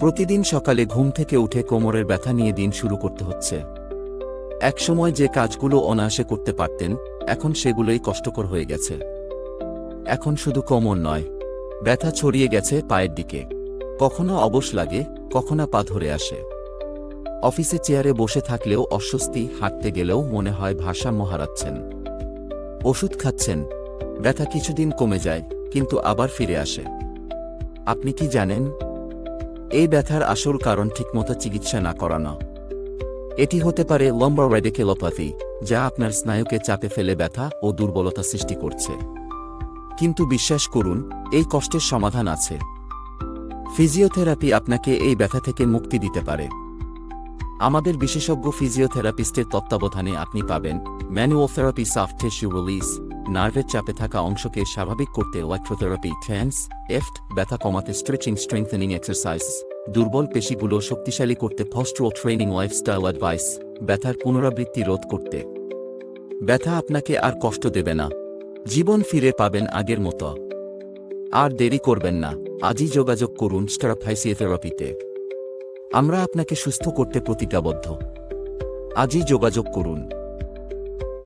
প্রতিদিন সকালে ঘুম থেকে উঠে কোমরের ব্যথা নিয়ে দিন শুরু করতে হচ্ছে। একসময় যে কাজগুলো অনায়াসে করতে পারতেন, এখন সেগুলোই কষ্টকর হয়ে গেছে। এখন শুধু কোমর নয়, ব্যথা ছড়িয়ে গেছে পায়ের দিকে। কখনো অবশ লাগে, কখনো পা ধরে আসে। অফিসে চেয়ারে বসে থাকলেও অস্বস্তি, হাঁটতে গেলেও মনে হয় ভারসাম্য হারাচ্ছেন। ওষুধ খাচ্ছেন, ব্যথা কিছুদিন কমে যায়, কিন্তু আবার ফিরে আসে। আপনি কি জানেন? এই ব্যথার আসল কারণ ঠিকমতো চিকিৎসা না করানো। এটি হতে পারে লম্বার রেডিকেলোপ্যাথি যা আপনার স্নায়ুকে চাপে ফেলে ব্যথা ও দুর্বলতা সৃষ্টি করছে। কিন্তু বিশ্বাস করুন, এই কষ্টের সমাধান আছে। ফিজিওথেরাপি আপনাকে এই ব্যথা থেকে মুক্তি দিতে পারে। আমাদের বিশেষজ্ঞ ফিজিওথেরাপিস্টের তত্ত্বাবধানে আপনি পাবেন manual therapy soft tissue release নার্ভের চাপে থাকা অংশকে স্বাভাবিক করতে ইলেকট্রোথেরাপি ট্যান্স এফট ব্যথা কমাতে স্ট্রেচিং স্ট্রেংথেনিং এক্সারসাইজ দুর্বল পেশিগুলো শক্তিশালী করতে ফস্ট্রো ট্রেনিং লাইফস্টাইল অ্যাডভাইস ব্যথার পুনরাবৃত্তি রোধ করতে। ব্যথা আপনাকে আর কষ্ট দেবে না। জীবন ফিরে পাবেন আগের মতো। আর দেরি করবেন না। আজই যোগাযোগ করুন স্টারাফাইসিওথেরাপিতে আমরা আপনাকে সুস্থ করতে প্রতিজ্ঞাবদ্ধ। আজই যোগাযোগ করুন।